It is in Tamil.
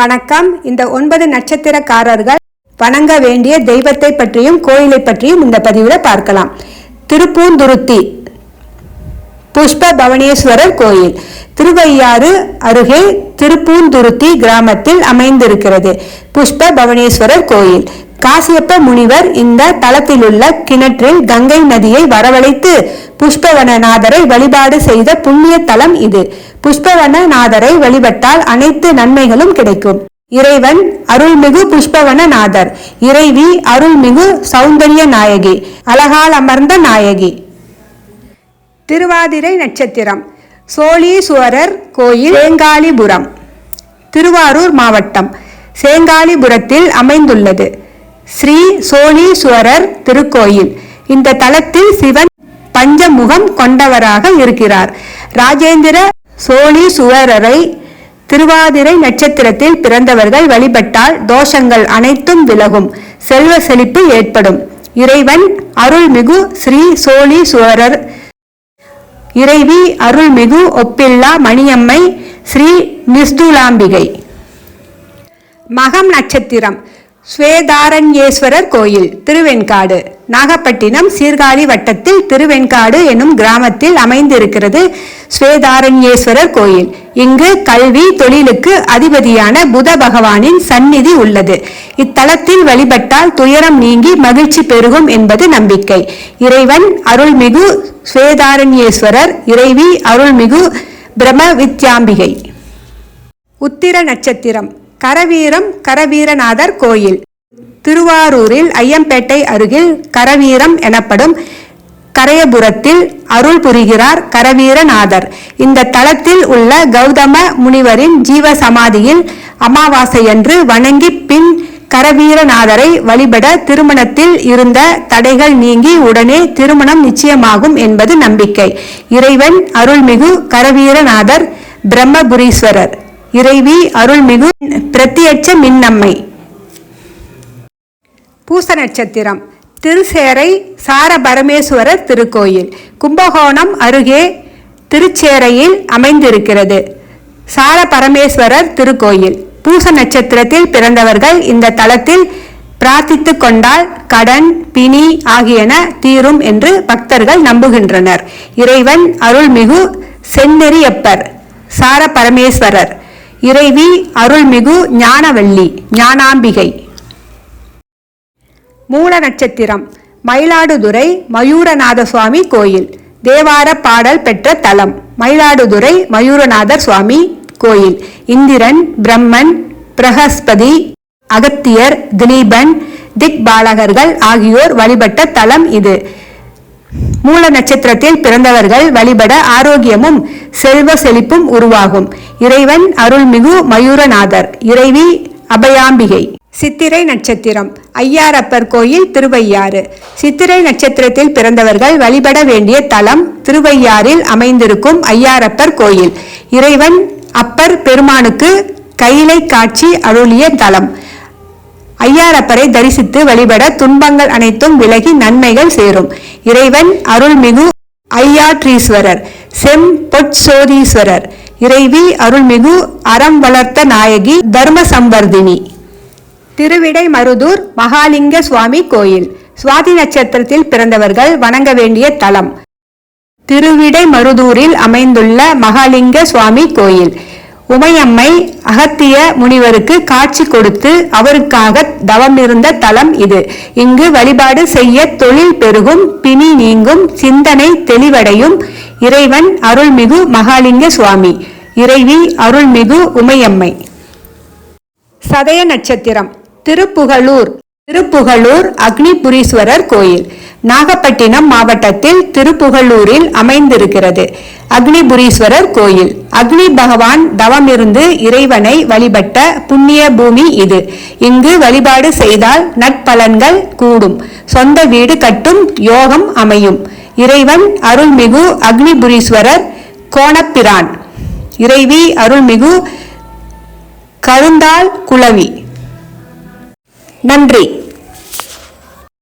வணக்கம். இந்த ஒன்பது நட்சத்திரக்காரர்கள் வணங்க வேண்டிய தெய்வத்தை பற்றியும் கோயிலை பற்றியும் இந்த பதிவில் பார்க்கலாம். திருப்பூந்துருத்தி புஷ்ப பவனேஸ்வரர் கோயில். திருவையாறு அருகே திருப்பூந்துருத்தி கிராமத்தில் அமைந்திருக்கிறது புஷ்ப பவனேஸ்வரர் கோயில். காசியப்ப முனிவர் இந்த தலத்திலுள்ள கிணற்றில் கங்கை நதியை வரவழைத்து புஷ்பவனநாதரை வழிபாடு செய்த புண்ணிய தலம் இது. புஷ்பவனநாதரை வழிபட்டால் அனைத்து நன்மைகளும் கிடைக்கும். இறைவன் அருள்மிகு புஷ்பவனநாதர். இறைவி அருள்மிகு சௌந்தரிய நாயகி. அழகால் அமர்ந்த நாயகி. திருவாதிரை நட்சத்திரம். சோழீசுவரர் கோயில் சேங்காலிபுரம். திருவாரூர் மாவட்டம். சேங்காலிபுரத்தில் அமைந்துள்ளது. ஸ்ரீ சோழீஸ்வரர் திருக்கோயில். இந்த தலத்தில் சிவன் பஞ்சமுகம் கொண்டவராக இருக்கிறார். ராஜேந்திர சோழீஸ்வரரை திருவாதிரை நட்சத்திரத்தில் பிறந்தவர்கள் வழிபட்டால் தோஷங்கள் அனைத்தும் விலகும். செல்வ செழிப்பு ஏற்படும். இறைவன் அருள்மிகு ஸ்ரீ சோழீஸ்வரர். இறைவி அருள்மிகு ஒப்பில்லா மணியம்மை ஸ்ரீ நிஸ்துலாம்பிகை. மகம் நட்சத்திரம். ஸ்வேதாரண்யேஸ்வரர் கோயில் திருவெண்காடு. நாகப்பட்டினம் சீர்காழி வட்டத்தில் திருவெண்காடு எனும் கிராமத்தில் அமைந்திருக்கிறது ஸ்வேதாரண்யேஸ்வரர் கோயில். இங்கு கல்வி தொழிலுக்கு அதிபதியான புத பகவானின் சந்நிதி உள்ளது. இத்தலத்தில் வழிபட்டால் துயரம் நீங்கி மகிழ்ச்சி பெருகும் என்பது நம்பிக்கை. இறைவன் அருள்மிகு ஸ்வேதாரண்யேஸ்வரர் இறைவி அருள்மிகு பிரம்ம வித்யாம்பிகை. உத்திர நட்சத்திரம். கரவீரம் கரவீரநாதர் கோயில். திருவாரூரில் ஐயம்பேட்டை அருகில் கரவீரம் எனப்படும் கரையபுரத்தில் அருள் புரிகிறார் கரவீரநாதர். இந்த தலத்தில் உள்ள கௌதம முனிவரின் ஜீவ சமாதியில் அமாவாசையன்று வணங்கி பின் கரவீரநாதரை வழிபட திருமணத்தில் இருந்த தடைகள் நீங்கி உடனே திருமணம் நிச்சயமாகும் என்பது நம்பிக்கை. இறைவன் அருள்மிகு கரவீரநாதர் பிரம்மபுரீஸ்வரர். இறைவி அருள்மிகு பிரத்தியட்ச மின்னம்மை. பூச நட்சத்திரம் திருச்சேரை சாரபரமேஸ்வரர் திருக்கோயில். கும்பகோணம் அருகே திருச்சேரையில் அமைந்திருக்கிறது. சாரபரமேஸ்வரர் திருக்கோயில். பூச நட்சத்திரத்தில் பிறந்தவர்கள் இந்த தலத்தில் பிரார்த்தித்து கொண்டால் கடன் பிணி ஆகியன தீரும் என்று பக்தர்கள் நம்புகின்றனர். இறைவன் அருள்மிகு செந்நெறியப்பர் சார பரமேஸ்வரர் இறைவி அருள்மிகு ஞானவள்ளி ஞானாம்பிகை. மூல நட்சத்திரம் மயிலாடுதுறை மயூரநாத சுவாமி கோயில். தேவார பாடல் பெற்ற தலம் மயிலாடுதுறை மயூரநாதர் சுவாமி கோயில். இந்திரன் பிரம்மன் பிரகஸ்பதி அகத்தியர் திலீபன் திக்பாலகர்கள் ஆகியோர் வழிபட்ட தலம் இது. மூல நட்சத்திரத்தில் பிறந்தவர்கள் வழிபட ஆரோக்கியமும் செல்வ செழிப்பும் உருவாகும். இறைவன் அருள்மிகு மயூரநாதர். இறைவி அபயாம்பிகை. சித்திரை நட்சத்திரம். ஐயாரப்பர் கோயில் திருவையாறு. சித்திரை நட்சத்திரத்தில் பிறந்தவர்கள் வழிபட வேண்டிய தலம் திருவையாறில் அமைந்திருக்கும் ஐயாரப்பர் கோயில். இறைவன் அப்பர் பெருமானுக்கு கைலை காட்சி அருளிய தலம். ஐயாரப்பரை தரிசித்து வழிபட துன்பங்கள் அனைத்தும் விலகி நன்மைகள் சேரும். இறைவன் அருள்மிகு ஐயாற்றீஸ்வரர் செம் பொற்சோதீஸ்வரர் இறைவி அருள்மிகு அறம் வளர்த்த நாயகி தர்ம சம்பர்தினி திருவிடை மருதூர் மகாலிங்க சுவாமி கோயில். சுவாதி நட்சத்திரத்தில் பிறந்தவர்கள் வணங்க வேண்டிய தலம். திருவிடை மருதூரில் அமைந்துள்ள மகாலிங்க சுவாமி கோயில். உமையம்மை அகத்திய முனிவருக்கு காட்சி கொடுத்து அவருக்காக தவம் இருந்த தலம் இது. இங்கு வழிபாடு செய்ய தொழில் பெருகும் பிணி நீங்கும் சிந்தனை தெளிவடையும் இறைவன் அருள்மிகு மகாலிங்க சுவாமி. இறைவி அருள்மிகு உமையம்மை. சதய நட்சத்திரம். திருப்புகலூர் திருப்புகலூர் அக்னிபுரீஸ்வரர் கோயில். நாகப்பட்டினம் மாவட்டத்தில் திருப்புகலூரில் அமைந்திருக்கிறது. அக்னிபுரீஸ்வரர் கோயில். அக்னி பகவான் தவமிருந்து இறைவனை வழிபட்ட புண்ணிய பூமி இது. இங்கு வழிபாடு செய்தால் நட்பலன்கள் கூடும். சொந்த வீடு கட்டும் யோகம் அமையும். இறைவன் அருள்மிகு அக்னிபுரீஸ்வரர் கோணப்பிரான். இறைவி அருள்மிகு கருந்தாள் குளவி நன்றி.